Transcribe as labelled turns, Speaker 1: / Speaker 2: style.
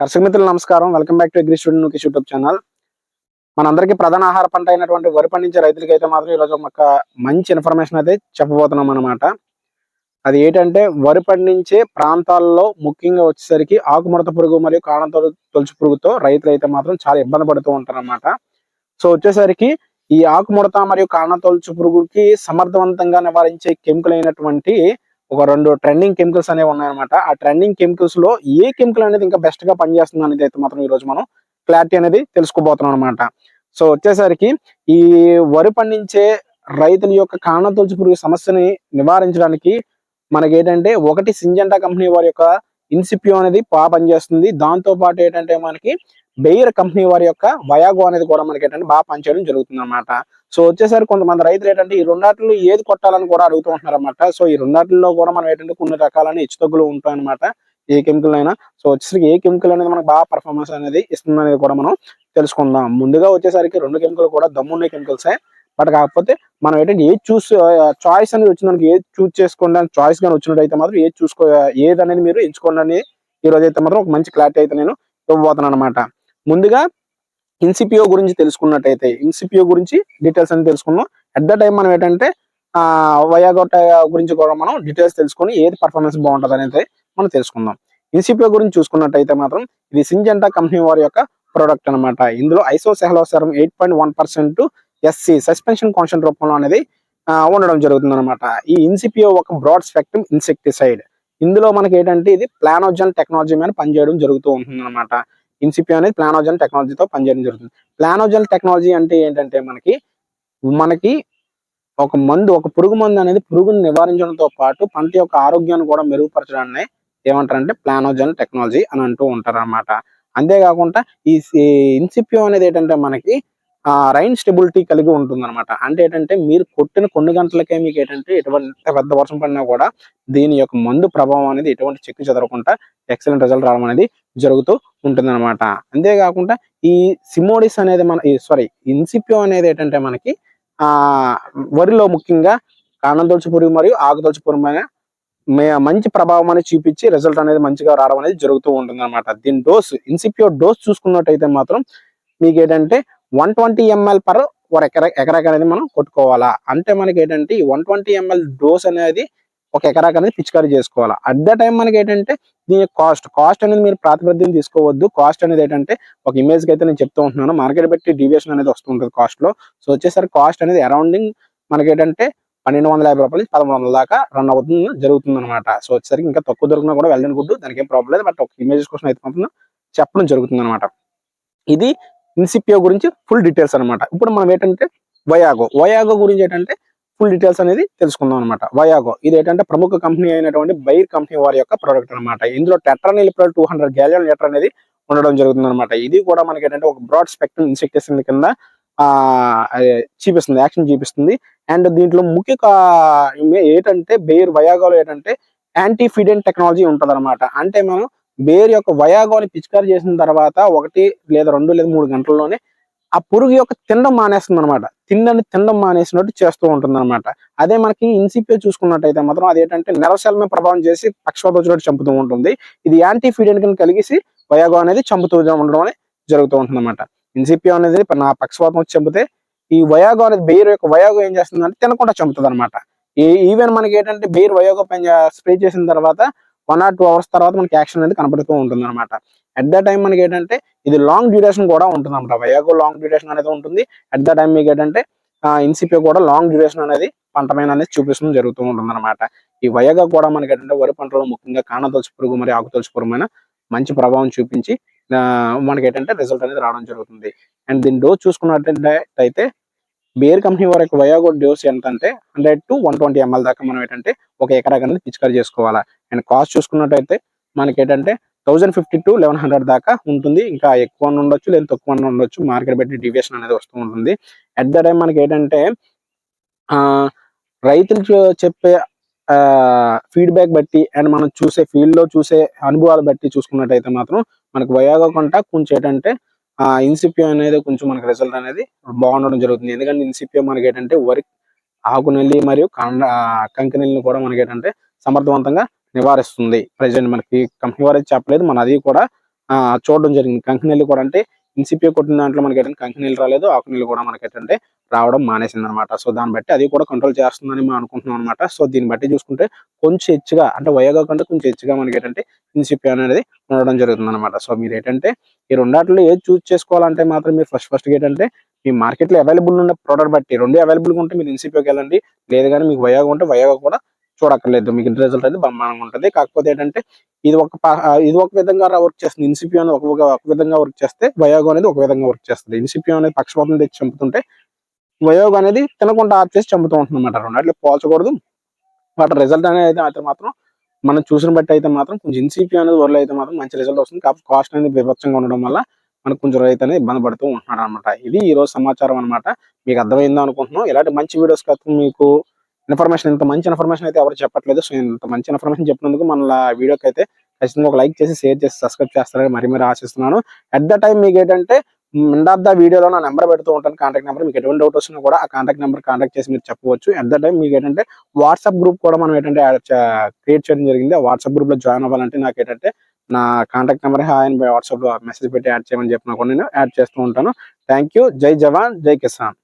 Speaker 1: కర్షక మిత్రులు నమస్కారం. Welcome back to agri student నుకేష్ YouTube channel మనందరికీ ప్రధాన ఆహార పంట అయినటువంటి వరి పండించే రైతులకి అయితే మాత్రం ఈరోజు ఒక మంచి ఇన్ఫర్మేషన్ అయితే చెప్పబోతున్నాం అనమాట అది ఏంటంటే వరి పండించే ప్రాంతాల్లో ముఖ్యంగా వచ్చేసరికి ఆకుముడత పురుగు మరియు కాణంతో తొలుచు పురుగుతో రైతులు అయితే మాత్రం చాలా ఇబ్బంది పడుతూ ఉంటారన్నమాట. సో వచ్చేసరికి ఈ ఆకుముడత మరియు కాణ తొలుచు పురుగుకి సమర్థవంతంగా నివారించే కెమికల్ అయినటువంటి ఒక రెండు ట్రెండింగ్ కెమికల్స్ అనేవి ఉన్నాయన్నమాట. ఆ ట్రెండింగ్ కెమికల్స్లో ఏ కెమికల్ అనేది ఇంకా బెస్ట్గా పనిచేస్తుంది అనేది అయితే మాత్రం ఈ రోజు మనం క్లారిటీ అనేది తెలుసుకోబోతున్నాం అనమాట సో వచ్చేసరికి ఈ వరి పండించే రైతుల యొక్క కాణ తొలుచు పురుగు సమస్యని నివారించడానికి మనకి ఏంటంటే ఒకటి సింజంటా కంపెనీ వారి యొక్క ఇన్సిపియో అనేది బాగా పనిచేస్తుంది. దాంతో పాటు ఏంటంటే మనకి బెయిర్ కంపెనీ వారి యొక్క వయాగో అనేది కూడా మనకి ఏంటంటే బాగా పనిచేయడం జరుగుతుంది అనమాట సో వచ్చేసరికి కొంతమంది రైతులు ఏంటంటే ఈ రెండాటిలో ఏది కొట్టాలని కూడా అడుగుతూ ఉంటున్నారు అనమాట సో ఈ రెండాటిలో కూడా మనం ఏంటంటే కొన్ని రకాలైన హెచ్చుతగ్గులు ఉంటాయి అనమాట ఏ కెమికల్ అయినా. సో వచ్చేసరికి ఏ కెమికల్ అనేది మనకు బాగా పర్ఫార్మెన్స్ అనేది ఇస్తుంది అనేది కూడా మనం తెలుసుకుందాం. ముందుగా వచ్చేసరికి రెండు కెమికల్ కూడా దమ్మున్న కెమికల్సే బట్ కాకపోతే మనం ఏంటంటే ఏది చూస్ చాయిస్ అనేది వచ్చిన ఏది చూస్ చేసుకోండి అని చాయిస్ కానీ వచ్చినట్టయితే మాత్రం ఏది చూసుకో ఏది అనేది మీరు ఎంచుకోండి అనేది ఈ రోజు అయితే మాత్రం ఒక మంచి క్లారిటీ అయితే నేను ఇవ్వబోతున్నాను అనమాట ముందుగా ఇన్సిపిఓ గురించి తెలుసుకున్నట్టయితే ఇన్సిపియో గురించి డీటెయిల్స్ అని తెలుసుకున్నాం అట్ ద టైం మనం ఏంటంటే ఆ వయాగోట గురించి కూడా మనం డీటెయిల్స్ తెలుసుకొని ఏది పర్ఫార్మెన్స్ బాగుంటుంది అనేది మనం తెలుసుకుందాం ఇన్సిపిఓ గురించి చూసుకున్నట్టయితే మాత్రం ఇది సింజంటా కంపెనీ వారి యొక్క ప్రోడక్ట్ అనమాట ఇందులో ఐసో సెహలోసరం eight point one percent SC suspension కాన్షన్ రూపంలో అనేది ఉండడం జరుగుతుంది అనమాట ఈ ఇన్సిపియో ఒక బ్రాడ్ స్పెక్ట్రమ్ ఇన్సెక్టిసైడ్ ఇందులో మనకి ఏంటంటే ఇది ప్లానోజన్ టెక్నాలజీ మీద పనిచేయడం జరుగుతూ ఉంటుంది అనమాట ఇన్సిపియో అనేది ప్లానోజన్ టెక్నాలజీతో పనిచేయడం జరుగుతుంది. ప్లానోజన్ టెక్నాలజీ అంటే ఏంటంటే మనకి మనకి ఒక మందు ఒక పురుగు మందు అనేది పురుగుని నివారించడంతో పాటు పంట యొక్క ఆరోగ్యాన్ని కూడా మెరుగుపరచడాన్ని ఏమంటారంటే ప్లానోజన్ టెక్నాలజీ అని అంటూ ఉంటారు అనమాట అంతేకాకుండా ఈ ఇన్సిపియో అనేది ఏంటంటే మనకి రైన్ స్టెబిలిటీ కలిగి ఉంటుంది అనమాట అంటే ఏంటంటే మీరు కొట్టిన కొన్ని గంటలకే మీకు ఏంటంటే ఎటువంటి పెద్ద వర్షం పడినా కూడా దీని యొక్క మందు ప్రభావం అనేది ఎటువంటి చెక్కు చెదరకుండా ఎక్సలెంట్ రిజల్ట్ రావడం అనేది జరుగుతూ ఉంటుంది అనమాట అంతేకాకుండా ఈ సిమోడిస్ అనేది మన సారీ ఇన్సిపియో అనేది ఏంటంటే మనకి ఆ వరిలో ముఖ్యంగా కాణందొలుచు పురుగు మరియు ఆకుదొలుచు పురుగు మంచి ప్రభావం అనేది చూపించి రిజల్ట్ అనేది మంచిగా రావడం అనేది జరుగుతూ ఉంటుంది అనమాట దీని డోస్ ఇన్సిపియో డోస్ చూసుకున్నట్టయితే మాత్రం మీకు ఏంటంటే వన్ ట్వంటీ ఎంఎల్ పర్ ఒక ఎకరా ఎకరాకి అనేది మనం కొట్టుకోవాలా. అంటే మనకి ఏంటంటే ఈ వన్ ట్వంటీ ఎంఎల్ డోస్ అనేది ఒక ఎకరాకి అనేది పిచికారీ చేసుకోవాలా. అట్ ద టైం మనకి ఏంటంటే దీని కాస్ట్ కాస్ట్ అనేది మీరు ప్రాతిపద్యం తీసుకోవద్దు. కాస్ట్ అనేది ఏంటంటే ఒక ఇమేజ్కి అయితే నేను చెప్తూ ఉంటున్నాను. మార్కెట్ బట్టి డివియేషన్ అనేది వస్తుంటుంది కాస్ట్లో సో వచ్చేసరికి కాస్ట్ అనేది అరౌండింగ్ మనకి ఏంటంటే పన్నెండు వందల యాభై రూపాయలు పదమూడు వందల దాకా రన్ అవుతుంది జరుగుతుంది అనమాట సో వచ్చేసరికి ఇంకా తక్కువ దొరికినా కూడా వెళ్ళని గుడ్డు దానికి ఏం ప్రాబ్లం లేదు. బట్ ఒక ఇమేజెస్ కోసం అయితే మాత్రం చెప్పడం జరుగుతుంది అనమాట ఇది ఇన్సిపియో గురించి ఫుల్ డీటెయిల్స్ అనమాట ఇప్పుడు మనం ఏంటంటే వయాగో వయాగో గురించి ఏంటంటే ఫుల్ డీటెయిల్స్ అనేది తెలుసుకుందాం అనమాట వయాగో ఇది ఏంటంటే ప్రముఖ కంపెనీ అయినటువంటి బైర్ కంపెనీ వారి యొక్క ప్రోడక్ట్ అనమాట ఇందులో టెట్రానిల్ టూ హండ్రెడ్ గ్యాలియన్ లీటర్ అనేది ఉండడం జరుగుతుంది అనమాట ఇది కూడా మనకి ఏంటంటే ఒక బ్రాడ్ స్పెక్ట్రమ్ ఇన్సెక్టిసైడ్ కింద చూపిస్తుంది యాక్షన్ చూపిస్తుంది. అండ్ దీంట్లో ముఖ్య ఏంటంటే బెయిర్ వయాగోలో ఏంటంటే యాంటీఫిడెంట్ టెక్నాలజీ ఉంటది అంటే మనం బేర్ యొక్క వయాగోని పిచికారి చేసిన తర్వాత ఒకటి లేదా రెండు లేదా మూడు గంటల్లోనే ఆ పురుగు యొక్క తినడం మానేస్తుంది అనమాట తిండని తినడం మానేసినట్టు చేస్తూ ఉంటుంది అనమాట అదే మనకి ఇన్సిపియో చూసుకున్నట్టయితే మాత్రం అది ఏంటంటే నెలసెల మీద ప్రభావం చేసి పక్షవాత వచ్చినట్టు చంపుతూ ఉంటుంది. ఇది యాంటీ ఫీడెంట్ కింద కలిగేసి వయాగో అనేది చంపుతూ ఉండడం అనేది జరుగుతూ ఉంటుంది అనమాట ఇన్సిపియో అనేది నా పక్షవాతం వచ్చి చంపితే ఈ వయాగో అనేది బెయిర్ యొక్క వయాగో ఏం చేస్తుందంటే తినకుండా చంపుతుంది అనమాట ఈవెన్ మనకి ఏంటంటే బెయిర్ వయాగో పని స్ప్రే చేసిన తర్వాత వన్ ఆర్ టూ అవర్స్ తర్వాత మనకి యాక్షన్ అనేది కనపడుతూ ఉంటుంది అనమాట అట్ ద టైం మనకి ఏంటంటే ఇది లాంగ్ డ్యూరేషన్ కూడా ఉంటుంది అనమాట వయాగో లాంగ్ డ్యూరేషన్ అనేది ఉంటుంది. అట్ ద టైం మీకు ఏంటంటే ఇన్సిపియో కూడా లాంగ్ డ్యూరేషన్ అనేది పంట మీద అనేది చూపిస్తూ జరుగుతూ ఉంటుంది అనమాట ఈ వయగా కూడా మనకి ఏంటంటే వరి పంటలో ముఖ్యంగా కానతొలుచు పురుగు మరియు ఆకుతొలుచు పురుగు మీద మంచి ప్రభావం చూపించి మనకి ఏంటంటే రిజల్ట్ అనేది రావడం జరుగుతుంది. అండ్ దీని డోస్ చూసుకున్నట్టయితే బేర్ కంపెనీ వారి యొక్క వయాగో ఎంతంటే hundred to one twenty ML దాకా మనం ఏంటంటే ఒక ఎకరా అనేది పిచికారి చేసుకోవాలా. అండ్ కాస్ట్ చూసుకున్నట్టయితే మనకి ఏంటంటే thousand fifty to eleven hundred దాకా ఉంటుంది. ఇంకా ఎక్కువ ఉండొచ్చు లేదా తక్కువ ఉండొచ్చు. మార్కెట్ పెట్టి డివియేషన్ అనేది వస్తూ ఉంటుంది. అట్ ద టైం మనకి ఏంటంటే రైతులు చెప్పే ఫీడ్బ్యాక్ బట్టి అండ్ మనం చూసే ఫీల్డ్లో చూసే అనుభవాలు బట్టి చూసుకున్నట్టయితే మాత్రం మనకు వయాగో కంట కొంచెం ఏంటంటే ఆ ఇన్సిపియో అనేది కొంచెం మనకి రిజల్ట్ అనేది బాగుండడం జరుగుతుంది. ఎందుకంటే ఇన్సిపియో మనకి ఏంటంటే వరి ఆకునెల్లి మరియు కండ ఆ, కంకి నెల్లిని కూడా మనకి ఏంటంటే సమర్థవంతంగా నివారిస్తుంది. ప్రజెంట్ మనకి కంపెనీ వారు చెప్పలేదు మన అది కూడా ఆ, చూడడం జరిగింది. కంకినెల్లి కూడా అంటే ఇన్సిపియో కొట్టిన దాంట్లో మనకి ఏంటంటే కంకినెల్లి రాలేదు ఆకు నీళ్ళు కూడా మనకి ఏంటంటే రావడం మానేసింది అనమాట సో దాన్ని బట్టి అది కూడా కంట్రోల్ చేస్తుందని మనం అనుకుంటున్నాం అనమాట. సో దీన్ని బట్టి చూసుకుంటే కొంచెం హెచ్చుగా అంటే వయోగా కంటే కొంచెం హెచ్చుగా మనకి ఏంటంటే ఇన్సిపియో అనేది ఉండడం జరుగుతుంది అనమాట సో మీరు ఏంటంటే ఈ రెండాట్లో ఏది చూస్ చేసుకోవాలంటే మాత్రం మీరు ఫస్ట్ ఫస్ట్ ఏంటంటే మీ మార్కెట్లో అవైలబుల్ ఉన్న ప్రోడక్ట్ బట్టి రెండు అవైలబుల్గా ఉంటే మీరు ఇన్సిపియోకి వెళ్ళండి. లేదు కానీ మీకు వయోగా ఉంటే వయోగా కూడా చూడక్కర్లేదు. మీకు రిజల్ట్ అనేది బ్రహ్మాండంగా ఉంటుంది. కాకపోతే ఏంటంటే ఇది ఒక ఇది ఒక విధంగా వర్క్ చేస్తుంది. ఇన్సిపియో అనేది ఒక ఒక విధంగా వర్క్ చేస్తే వయోగం అనేది ఒక విధంగా వర్క్ చేస్తుంది. ఇన్సిపియో అనేది పక్షపాతం తెచ్చి చంపుతుంటే వయోగం అనేది తినకుండా ఆపేసి చంపుతూ ఉంటుంది అనమాట రెండాట్లు పోల్చకూడదు. వాటి రిజల్ట్ అనేది అయితే మాత్రం మనం చూసిన బట్టి అయితే మాత్రం కొంచెం ఇన్సిపియో అనేది వరలో అయితే మాత్రం మంచి రిజల్ట్ వస్తుంది. కాబట్టి కాస్ట్ అనేది విభత్సంగా ఉండడం వల్ల మనకు కొంచెం రైతు అనేది ఇబ్బంది పడుతూ ఉంటున్నాడు అనమాట ఇది ఈ రోజు సమాచారం అనమాట మీకు అర్థమైందో అనుకుంటున్నాం ఇలాంటి మంచి వీడియోస్ కోసం మీకు ఇన్ఫర్మేషన్ ఇంత మంచి ఇన్ఫర్మేషన్ అయితే ఎవరు చెప్పట్లేదు. సో ఇంత మంచి ఇన్ఫర్మేషన్ చెప్పినందుకు మన వీడియోకి అయితే ఖచ్చితంగా ఒక లైక్ చేసి షేర్ చేసి సబ్స్క్రైబ్ చేస్తారని మరి మరి ఆశిస్తున్నాను. అట్ ద టైం మీకు ఏంటంటే ఎండ్ ఆఫ్ ద వీడియోలో నా నెంబర్ పెడుతూ ఉంటాను. కాంటాక్ట్ నెంబర్ మీకు ఎటువంటి డౌట్ వచ్చినా కూడా ఆ కాంటాక్ట్ నెంబర్ కాంటాక్ట్ చేసి మీరు చెప్పవచ్చు. అట్ ద టైం మీకు ఏంటంటే వాట్సాప్ గ్రూప్ కూడా మనం ఏంటంటే క్రియేట్ చేయడం జరిగింది. ఆ వాట్సాప్ గ్రూప్లో జాయిన్ అవ్వాలంటే నాకు ఏంటంటే నా కాంటాక్ట్ నెంబర్ హాయ్ అని వాట్సాప్లో మెసేజ్ పెట్టి యాడ్ చేయమని చెప్పినా కూడా నేను యాడ్ చేస్తూ ఉంటాను. థ్యాంక్ యూ జై జవాన్ జై కిసాన్.